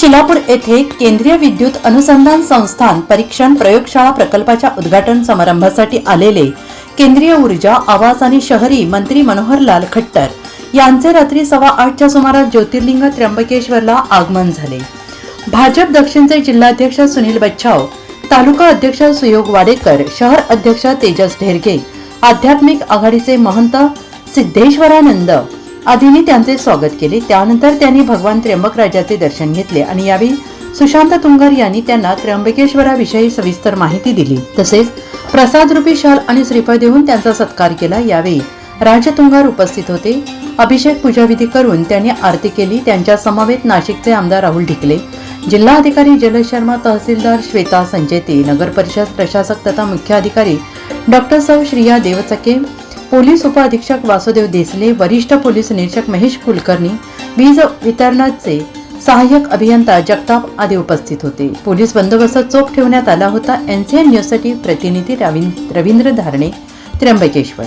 शिलापूर येथे केंद्रीय विद्युत अनुसंधान संस्थान परीक्षण प्रयोगशाळा प्रकल्पाच्या उद्घाटन समारंभासाठी आलेले केंद्रीय ऊर्जा आवास आणि शहरी मंत्री मनोहरलाल खट्टर यांचे रात्री सव्वा आठच्या सुमारास ज्योतिर्लिंग त्र्यंबकेश्वरला आगमन झाले. भाजप दक्षिणचे जिल्हाध्यक्ष सुनील बच्छाव तालुका अध्यक्ष सुयोग वाडेकर शहर अध्यक्ष तेजस ढेरगे आध्यात्मिक आघाडीचे महंत सिद्धेश्वरानंद आधीने त्यांचे स्वागत केले. त्यानंतर त्यांनी भगवान त्र्यंबकराजाचे दर्शन घेतले आणि यावेळी सुशांत तुंगर यांनी त्यांना त्र्यंबकेश्वराविषयी सविस्तर माहिती दिली. तसेच प्रसाद रूपी शाल आणि श्रीफळ देऊन त्यांचा सत्कार केला. यावेळी राजतुंगार उपस्थित होते. अभिषेक पूजाविधी करून त्यांनी आरती केली. त्यांच्या समवेत नाशिकचे आमदार राहुल ढिकले जिल्हा अधिकारी जलज शर्मा तहसीलदार श्वेता संचेती नगर परिषद प्रशासक तथा मुख्य अधिकारी डॉक्टर सौ श्रिया देवचके पोलीस उपअधीक्षक वासुदेव देसले वरिष्ठ पोलीस निरीक्षक महेश कुलकर्णी वीज वितरणाचे सहाय्यक अभियंता जगताप आदी उपस्थित होते. पोलीस बंदोबस्त चोख ठेवण्यात आला होता. एनसीएन न्यूजसाठी प्रतिनिधी रवींद्र रवींद्र धारणे त्र्यंबकेश्वर.